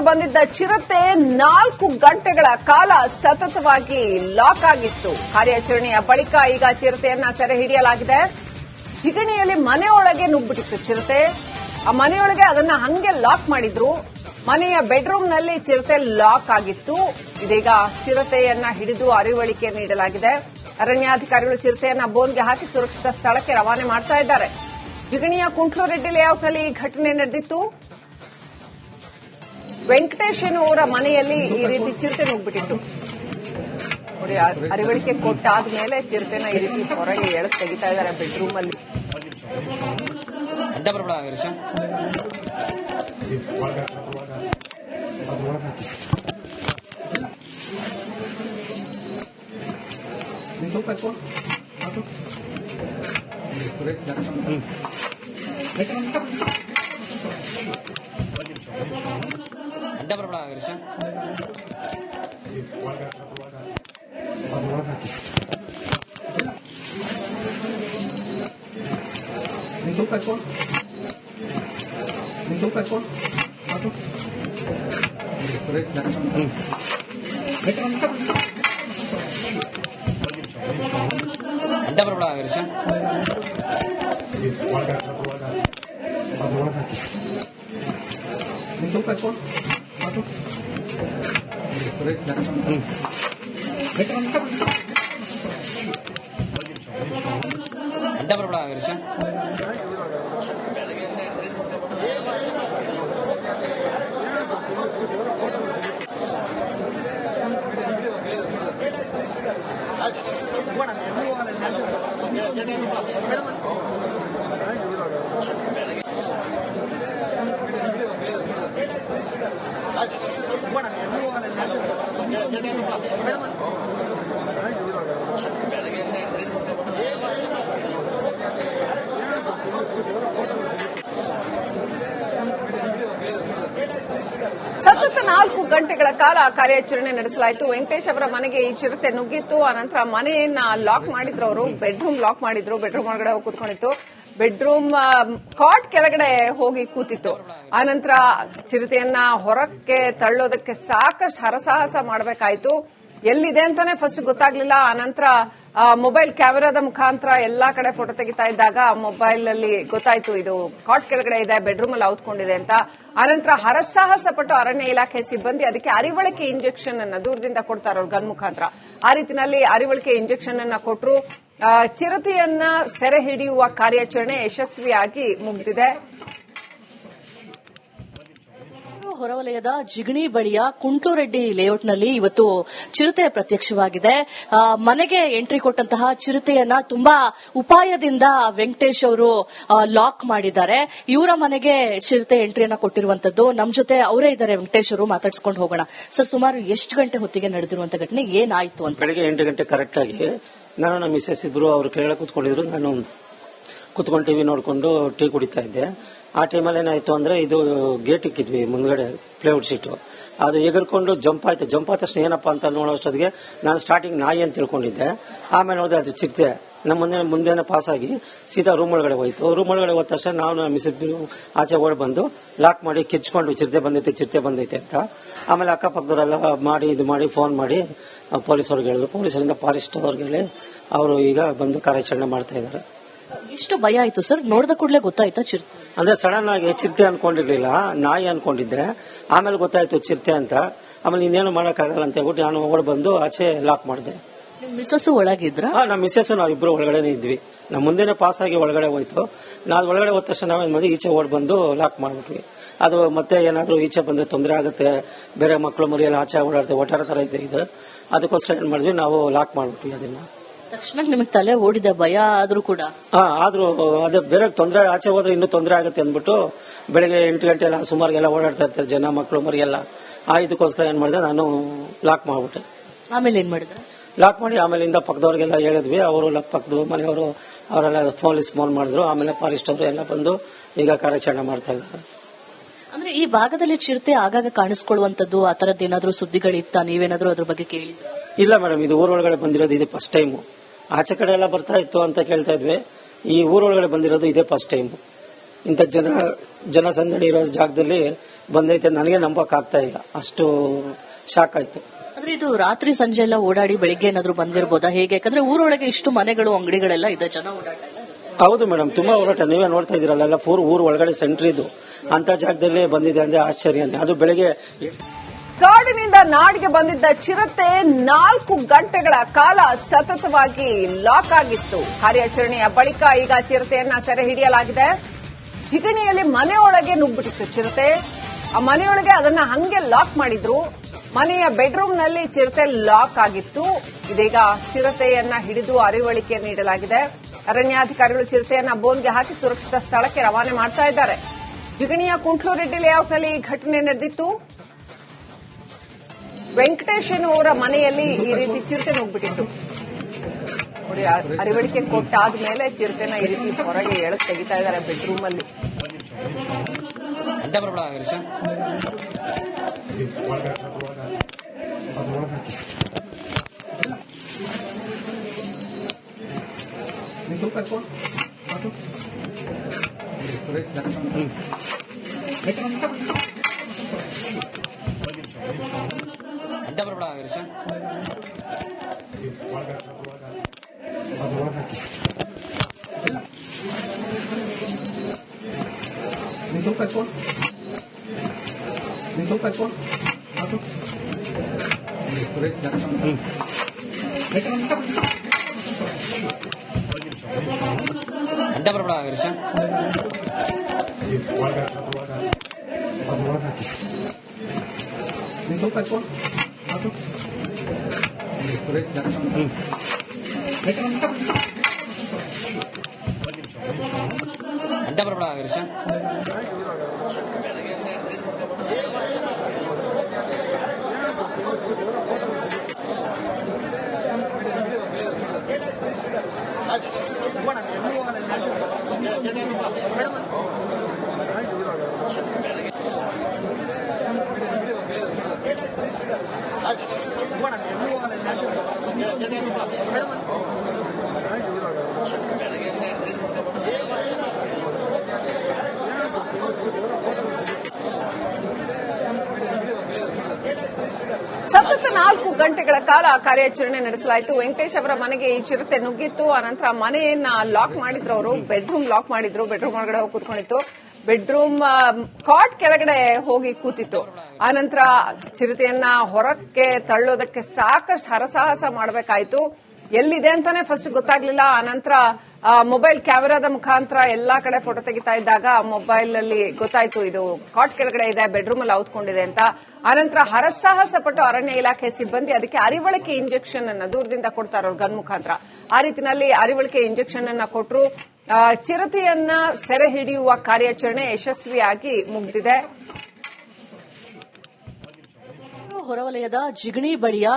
ಬಂದಿದ್ದ ಚಿರತೆ ನಾಲ್ಕು ಗಂಟೆಗಳ ಕಾಲ ಸತತವಾಗಿ ಲಾಕ್ ಆಗಿತ್ತು. ಕಾರ್ಯಾಚರಣೆಯ ಬಳಿಕ ಈಗ ಚಿರತೆಯನ್ನ ಸೆರೆ ಹಿಡಿಯಲಾಗಿದೆ. ಜಿಗಣಿಯಲ್ಲಿ ಮನೆಯೊಳಗೆ ನುಗ್ಬಿಟ್ಟಿತ್ತು ಚಿರತೆ. ಆ ಮನೆಯೊಳಗೆ ಅದನ್ನ ಹಂಗೆ ಲಾಕ್ ಮಾಡಿದ್ರು. ಮನೆಯ ಬೆಡ್ರೂಮ್ನಲ್ಲಿ ಚಿರತೆ ಲಾಕ್ ಆಗಿತ್ತು. ಇದೀಗ ಚಿರತೆಯನ್ನ ಹಿಡಿದು ಅರಿವಳಿಕೆ ನೀಡಲಾಗಿದೆ. ಅರಣ್ಯಾಧಿಕಾರಿಗಳು ಚಿರತೆಯನ್ನ ಬೋನ್ಗೆ ಹಾಕಿ ಸುರಕ್ಷಿತ ಸ್ಥಳಕ್ಕೆ ರವಾನೆ ಮಾಡ್ತಾ ಇದ್ದಾರೆ. ಜಿಗಣಿಯ ಕುಂಟ್ಲೂರೆಡ್ಡಿ ಲೇಔಟ್ನಲ್ಲಿ ಈ ಘಟನೆ ನಡೆದಿತ್ತು. ವೆಂಕಟೇಶ್ ಅವರ ಮನೆಯಲ್ಲಿ ಈ ರೀತಿ ಚಿರತೆ ನುಗ್ಬಿಟ್ಟಿತ್ತು ನೋಡಿ ಅರಿವಳಿಕೆ ಕೊಟ್ಟಾದ ಮೇಲೆ ಚಿರತೆನ ಈ ರೀತಿ ಹೊರಗೆ ಎಳೆದು ತೆಗಿತಾ ಇದ್ದಾರೆ ಬೆಡ್ರೂಮ್ ಅಲ್ಲಿ Irsa. Masuk petrol. Masuk petrol. Masuk. Sudah, jangan sampai. Mereka angkat. ఎంత ఎంత పడపడా కృష్ణ మేడం ಸತತ ನಾಲ್ಕು ಗಂಟೆಗಳ ಕಾಲ ಕಾರ್ಯಾಚರಣೆ ನಡೆಸಲಾಯಿತು. ವೆಂಕಟೇಶ್ ಅವರ ಮನೆಗೆ ಈ ಚಿರತೆ ನುಗ್ಗಿತ್ತು. ಆನಂತರ ಮನೆಯನ್ನ ಲಾಕ್ ಮಾಡಿದ್ರು ಅವರು. ಬೆಡ್ರೂಮ್ ಲಾಕ್ ಮಾಡಿದ್ರು. ಬೆಡ್ರೂಮ್ ಒಳಗಡೆ ಹೋಗಿ ಕೂತ್ಕೊಂಡಿತ್ತು. ಬೆಡ್ರೂಮ್ ಕಾಟ್ ಕೆಳಗಡೆ ಹೋಗಿ ಕೂತಿತ್ತು. ಆನಂತರ ಚಿರತೆಯನ್ನ ಹೊರಕ್ಕೆ ತಳ್ಳೋದಕ್ಕೆ ಸಾಕಷ್ಟು ಹರಸಾಹಸ ಮಾಡಬೇಕಾಯಿತು. ಎಲ್ಲಿದೆ ಅಂತಾನೆ ಫಸ್ಟ್ ಗೊತ್ತಾಗ್ಲಿಲ್ಲ. ಆನಂತರ ಮೊಬೈಲ್ ಕ್ಯಾಮೆರಾದ ಮುಖಾಂತರ ಎಲ್ಲಾ ಕಡೆ ಫೋಟೋ ತೆಗಿತಾ ಇದ್ದಾಗ ಮೊಬೈಲ್ ಅಲ್ಲಿ ಗೊತ್ತಾಯ್ತು, ಇದು ಕಾಟ್ ಕೆಳಗಡೆ ಇದೆ ಬೆಡ್ರೂಮ್ ಅಲ್ಲಿ ಔತ್ಕೊಂಡಿದೆ ಅಂತ. ಆನಂತರ ಹರಸಾಹಸ ಪಟ್ಟು ಅರಣ್ಯ ಇಲಾಖೆ ಸಿಬ್ಬಂದಿ ಅದಕ್ಕೆ ಅರಿವಳಿಕೆ ಇಂಜೆಕ್ಷನ್ ಅನ್ನ ದೂರದಿಂದ ಕೊಡ್ತಾರೆ ಅವ್ರ ಗನ್ ಮುಖಾಂತರ. ಆ ರೀತಿನಲ್ಲಿ ಅರಿವಳಿಕೆ ಇಂಜೆಕ್ಷನ್ ಅನ್ನ ಕೊಟ್ಟರು ಚಿರತೆಯನ್ನ ಸೆರೆ ಹಿಡಿಯುವ ಕಾರ್ಯಾಚರಣೆ ಯಶಸ್ವಿಯಾಗಿ ಮುಗಿದಿದೆ. ಹೊರವಲಯದ ಜಿಗಣಿ ಬಳಿಯ ಕುಂಟೂರೆಡ್ಡಿ ಲೇಔಟ್ನಲ್ಲಿ ಇವತ್ತು ಚಿರತೆ ಪ್ರತ್ಯಕ್ಷವಾಗಿದೆ. ಮನೆಗೆ ಎಂಟ್ರಿ ಕೊಟ್ಟಂತಹ ಚಿರತೆಯನ್ನ ತುಂಬಾ ಉಪಾಯದಿಂದ ವೆಂಕಟೇಶ್ ಅವರು ಲಾಕ್ ಮಾಡಿದ್ದಾರೆ. ಇವರ ಮನೆಗೆ ಚಿರತೆ ಎಂಟ್ರಿಯನ್ನ ಕೊಟ್ಟಿರುವಂತದ್ದು. ನಮ್ಮ ಜೊತೆ ಅವರೇ ಇದ್ದಾರೆ. ವೆಂಕಟೇಶ್ ಅವರು ಮಾತಾಡ್ಸ್ಕೊಂಡು ಹೋಗೋಣ. ಸರ್, ಸುಮಾರು ಎಷ್ಟು ಗಂಟೆ ಹೊತ್ತಿಗೆ ನಡೆದಿರುವಂತ ಘಟನೆ ಏನಾಯ್ತು ಅಂತ? ಬೆಳಗ್ಗೆ ಎಂಟು ಗಂಟೆ ಕರೆಕ್ಟ್ ಆಗಿ ನಾನು ನಮ್ಮ ಮಿಸ್ಸಸ್ ಇಬ್ರು ಅವರು ಕೇಳ ಕೂತ್ಕೊಂಡಿದ್ರು. ನಾನು ಕೂತ್ಕೊಂಡು ಟಿವಿ ನೋಡಿಕೊಂಡು ಟೀ ಕುಡಿತಾ ಇದ್ದೆ. ಆ ಟೈಮಲ್ಲಿ ಏನಾಯ್ತು ಅಂದ್ರೆ ಇದು ಗೇಟ್ ಇಕ್ಕಿದ್ವಿ ಮುಂದ್ಗಡೆ ಪ್ಲೇವುಡ್ ಸೀಟು ಅದು ಎಗರ್ಕೊಂಡು ಜಂಪ್ ಆಯ್ತು. ಜಂಪ್ ಆದ ತಕ್ಷಣ ಏನಪ್ಪ ಅಂತ ನೋಡೋಷ್ಟೊತ್ತಿಗೆ ನಾನು ಸ್ಟಾರ್ಟಿಂಗ್ ನಾಯಿ ಅಂತ ತಿಳ್ಕೊಂಡಿದ್ದೆ. ಆಮೇಲೆ ನೋಡಿದೆ ಅದು ಸಿಕ್ತೆ ನಮ್ಮ ಮುಂದೆ, ಮುಂದೆನೆ ಪಾಸ್ ಆಗಿ ಸೀದಾ ರೂಮ್ ಒಳಗಡೆ ಹೋಯ್ತು. ರೂಮ್ ಒಳಗಡೆ ಹೋದ ತಕ್ಷಣ ನಾವು ನಮ್ಮ ಆಚೆ ಓಡಿ ಬಂದು ಲಾಕ್ ಮಾಡಿ ಕಿಚ್ಕೊಂಡು ಚಿರತೆ ಬಂದೈತೆ ಚಿರತೆ ಬಂದೈತೆ ಅಂತ. ಆಮೇಲೆ ಅಕ್ಕಪಕ್ಕದವರೆಲ್ಲ ಮಾಡಿ, ಇದು ಮಾಡಿ ಫೋನ್ ಮಾಡಿ ಪೊಲೀಸ್ ಅವ್ರಿಗೆ ಹೇಳಿದ್ರು. ಪೊಲೀಸರಿಂದ ಫಾರೆಸ್ಟ್ ಅವ್ರಿಗೆ ಹೇಳಿ ಅವರು ಈಗ ಬಂದು ಕಾರ್ಯಾಚರಣೆ ಮಾಡ್ತಾ ಇದ್ದಾರೆ. ಎಷ್ಟು ಭಯ ಆಯ್ತು ಸರ್. ನೋಡಿದ ಕೂಡಲೇ ಗೊತ್ತಾಯ್ತಾ ಚಿರತೆ ಅಂದ್ರೆ ಸಡನ್ ಆಗಿ ಚಿರತೆ ಅನ್ಕೊಂಡಿರ್ಲಿಲ್ಲ ನಾಯಿ ಅನ್ಕೊಂಡಿದ್ರೆ ಆಮೇಲೆ ಗೊತ್ತಾಯ್ತು ಚಿರತೆ ಅಂತ. ಆಮೇಲೆ ಇನ್ನೇನು ಮಾಡಕ್ಕಾಗಲ್ಲ ಅಂತ ಹೇಳ್ಬಿಟ್ಟು ನಾನು ಓಡ್ ಬಂದು ಆಚೆ ಲಾಕ್ ಮಾಡಿದೆ. ಮಿಸಸ್ ಒಳಗಿದ್ರ? ನಮ್ಮ ಮಿಸ್ಸಸ್ ನಾವ್ ಇಬ್ರು ಒಳಗಡೆ ಇದ್ವಿ. ನಮ್ಮ ಮುಂದೆನೆ ಪಾಸ್ ಆಗಿ ಒಳಗಡೆ ಹೋಯ್ತು. ನಾವು ಒಳಗಡೆ ಹೋದ ತಕ್ಷಣ ನಾವೇನ್ ಮಾಡಿ ಈಚೆ ಓಡ್ ಬಂದು ಲಾಕ್ ಮಾಡ್ಬಿಟ್ವಿ. ಅದು ಮತ್ತೆ ಏನಾದ್ರೂ ಈಚೆ ಬಂದ್ರೆ ತೊಂದರೆ ಆಗುತ್ತೆ ಬೇರೆ ಮಕ್ಕಳು ಮರಿಯಲ್ಲಿ ಆಚೆ ಓಡಾಡ್ತೇವೆ ಒಟ್ಟಾರ ತರ ಇದೆ ಇದು. ಅದಕ್ಕೋಸ್ಕರ ಏನ್ ಮಾಡಿದ್ವಿ? ನಾವು ಲಾಕ್ ಮಾಡ್ಬಿಟ್ವಿ ಅದನ್ನ. ತಕ್ಷಣ ನಿಮಗೆ ತಲೆ ಓಡಿದೆ ಭಯ ಆದ್ರೂ ಕೂಡ. ಹಾ ಆದ್ರೂ ಅದೇ ಬೇರೆ ತೊಂದರೆ ಆಚೆ ಹೋದ್ರೆ ಇನ್ನೂ ತೊಂದರೆ ಆಗುತ್ತೆ ಅಂದ್ಬಿಟ್ಟು ಬೆಳಗ್ಗೆ ಎಂಟು ಗಂಟೆ ಎಲ್ಲ ಸುಮಾರಿಗೆಲ್ಲ ಓಡಾಡ್ತಾ ಇರ್ತಾರೆ ಜನ ಮಕ್ಕಳು ಮರಿಯೆಲ್ಲ. ಆ ಇದಕ್ಕೋಸ್ಕರ ಏನ್ ಮಾಡಿದೆ ನಾನು ಲಾಕ್ ಮಾಡ್ಬಿಟ್ಟೆ. ಆಮೇಲೆ ಏನ್ ಮಾಡಿದ್ರೆ? ಲಾಕ್ ಮಾಡಿ ಆಮೇಲಿಂದ ಪಕ್ಕದವ್ರಿಗೆಲ್ಲ ಹೇಳಿದ್ವಿ. ಅವರು ಪಕ್ಕದ ಮನೆಯವರು ಅವರೆಲ್ಲ ಪೊಲೀಸ್ ಫೋನ್ ಮಾಡಿದ್ರು. ಆಮೇಲೆ ಫಾರೆಸ್ಟ್ ಅವರು ಎಲ್ಲ ಬಂದು ಈಗ ಕಾರ್ಯಾಚರಣೆ ಮಾಡ್ತಾ ಇದ್ದಾರೆ. ಅಂದ್ರೆ ಈ ಭಾಗದಲ್ಲಿ ಚಿರತೆ ಆಗಾಗ ಕಾಣಿಸ್ಕೊಳ್ಳುವಂತದ್ದು ಆ ತರದ್ದು ಏನಾದ್ರೂ ಸುದ್ದಿಗಳಿತ್ತ? ನೀವೇನಾದ್ರೂ ಅದ್ರ ಬಗ್ಗೆ ಕೇಳಿ ಇಲ್ಲ ಮೇಡಮ್ ಇದು ಊರೊಳಗಡೆ ಬಂದಿರೋದು ಇದು ಫಸ್ಟ್ ಟೈಮು ಆಚೆ ಕಡೆ ಎಲ್ಲ ಬರ್ತಾ ಇತ್ತು ಅಂತ ಕೇಳ್ತಾ ಇದ್ವಿ. ಈ ಊರೊಳಗಡೆ ಬಂದಿರೋದು ಇದೇ ಫಸ್ಟ್ ಟೈಮ್ ಇಂಥ ಜನ ಜನಸಂದಣಿ ಇರೋ ಜಾಗದಲ್ಲಿ ಬಂದೈತೆ ನನಗೆ ನಂಬಕ್ ಆಗ್ತಾ ಇಲ್ಲ. ಅಷ್ಟು ಶಾಕ್ ಆಯ್ತು. ಅಂದ್ರೆ ಇದು ರಾತ್ರಿ ಸಂಜೆ ಎಲ್ಲ ಓಡಾಡಿ ಬೆಳಿಗ್ಗೆ ಏನಾದ್ರು ಬಂದಿರಬಹುದಾ ಹೇಗೆ? ಯಾಕಂದ್ರೆ ಊರೊಳಗೆ ಇಷ್ಟು ಮನೆಗಳು ಅಂಗಡಿಗಳೆಲ್ಲ ಇದೆ ಜನ ಓಡಾಟ. ಹೌದು ಮೇಡಮ್ ತುಂಬಾ ಹೋರಾಟ. ನೀವೇ ನೋಡ್ತಾ ಇದೀರಲ್ಲ ಎಲ್ಲ ಪೂರ್ ಊರ್ ಒಳಗಡೆ ಸೆಂಟ್ರ್ ಇದು. ಅಂತ ಜಾಗದಲ್ಲಿ ಬಂದಿದೆ ಅಂದ್ರೆ ಆಶ್ಚರ್ಯ. ಅದು ಬೆಳಗ್ಗೆ ಕಾಡಿನಿಂದ ನಾಡಿಗೆ ಬಂದಿದ್ದ ಚಿರತೆ ನಾಲ್ಕು ಗಂಟೆಗಳ ಕಾಲ ಸತತವಾಗಿ ಲಾಕ್ ಆಗಿತ್ತು. ಕಾರ್ಯಾಚರಣೆಯ ಬಳಿಕ ಈಗ ಚಿರತೆಯನ್ನ ಸೆರೆ ಹಿಡಿಯಲಾಗಿದೆ. ಹಿಗಣಿಯಲ್ಲಿ ಮನೆಯೊಳಗೆ ನುಗ್ಬಿಟ್ಟಿತ್ತು ಚಿರತೆ. ಆ ಮನೆಯೊಳಗೆ ಅದನ್ನ ಹಂಗೆ ಲಾಕ್ ಮಾಡಿದ್ರು. ಮನೆಯ ಬೆಡ್ರೂಮ್ನಲ್ಲಿ ಚಿರತೆ ಲಾಕ್ ಆಗಿತ್ತು. ಇದೀಗ ಚಿರತೆಯನ್ನ ಹಿಡಿದು ಅರಿವಳಿಕೆ ನೀಡಲಾಗಿದೆ. ಅರಣ್ಯಾಧಿಕಾರಿಗಳು ಚಿರತೆಯನ್ನ ಬೋನ್ಗೆ ಹಾಕಿ ಸುರಕ್ಷಿತ ಸ್ಥಳಕ್ಕೆ ರವಾನೆ ಮಾಡ್ತಾ ಇದ್ದಾರೆ. ಜಿಗಣಿಯ ಕುಂಟ್ಲೂರೆಡ್ಡಿ ಲೇಔಟ್ನಲ್ಲಿ ಈ ಘಟನೆ ನಡೆದಿತ್ತು. ವೆಂಕಟೇಶ್ ಅವರ ಮನೆಯಲ್ಲಿ ಈ ರೀತಿ ಚಿರತೆ ಹೋಗ್ಬಿಟ್ಟಿತ್ತು. ನೋಡಿ ಅರಿವಳಿಕೆ ಕೊಟ್ಟಾದ್ಮೇಲೆ ಚಿರತೆನ ಈ ರೀತಿ ಹೊರಗೆ ಎಳೆದು ತೆಗಿತಾ ಇದ್ದಾರೆ ಬೆಡ್ರೂಮ್ ಅಲ್ಲಿ டபுள் படம் வருஷம் நீ சொல்ல போன் நீ சொல்ல போன் ஆட்டு சுரேஷ் ஜனசம் ம் டபுள் படம் அட்டப்படப்படா கிருஷ்ணன் ಸತತ ನಾಲ್ಕು ಗಂಟೆಗಳ ಕಾಲ ಕಾರ್ಯಾಚರಣೆ ನಡೆಸಲಾಯಿತು. ವೆಂಕಟೇಶ್ ಅವರ ಮನೆಗೆ ಈ ಚಿರತೆ ನುಗ್ಗಿತ್ತು. ಆನಂತರ ಮನೆಯನ್ನ ಲಾಕ್ ಮಾಡಿದ್ರು ಅವರು. ಬೆಡ್ರೂಮ್ ಲಾಕ್ ಮಾಡಿದ್ರು. ಬೆಡ್ರೂಮ್ ಒಳಗಡೆ ಹೋಗಿ ಕೂತ್ಕೊಂಡಿತ್ತು. ಬೆಡ್ರೂಮ್ ಕಾಟ್ ಕೆಳಗಡೆ ಹೋಗಿ ಕೂತಿತ್ತು. ಆನಂತರ ಚಿರತೆಯನ್ನ ಹೊರಕ್ಕೆ ತಳ್ಳೋದಕ್ಕೆ ಸಾಕಷ್ಟು ಹರಸಾಹಸ ಮಾಡಬೇಕಾಯಿತು. ಎಲ್ಲಿದೆ ಅಂತಾನೆ ಫಸ್ಟ್ ಗೊತ್ತಾಗ್ಲಿಲ್ಲ. ಆನಂತರ ಮೊಬೈಲ್ ಕ್ಯಾಮೆರಾದ ಮುಖಾಂತರ ಎಲ್ಲಾ ಕಡೆ ಫೋಟೋ ತೆಗಿತಾ ಇದ್ದಾಗ ಮೊಬೈಲ್ ಅಲ್ಲಿ ಗೊತ್ತಾಯ್ತು, ಇದು ಕಾಟ್ ಕೆಳಗಡೆ ಇದೆ ಬೆಡ್ರೂಮ್ ಅಲ್ಲಿ ಔತ್ಕೊಂಡಿದೆ ಅಂತ. ಆನಂತರ ಹರಸಾಹಸ ಪಟ್ಟು ಅರಣ್ಯ ಇಲಾಖೆ ಸಿಬ್ಬಂದಿ ಅದಕ್ಕೆ ಅರಿವಳಿಕೆ ಇಂಜೆಕ್ಷನ್ ಅನ್ನ ದೂರದಿಂದ ಕೊಡ್ತಾರೆ ಅವ್ರ ಗನ್ ಮುಖಾಂತರ. ಆ ರೀತಿನಲ್ಲಿ ಅರಿವಳಿಕೆ ಇಂಜೆಕ್ಷನ್ ಅನ್ನ ಕೊಟ್ಟರು ಚಿರತೆಯನ್ನ ಸೆರೆ ಹಿಡಿಯುವ ಕಾರ್ಯಾಚರಣೆ ಯಶಸ್ವಿಯಾಗಿ ಮುಗಿದಿದೆ. ಹೊರವಲಯದ ಜಿಗಣಿ ಬಳಿಯ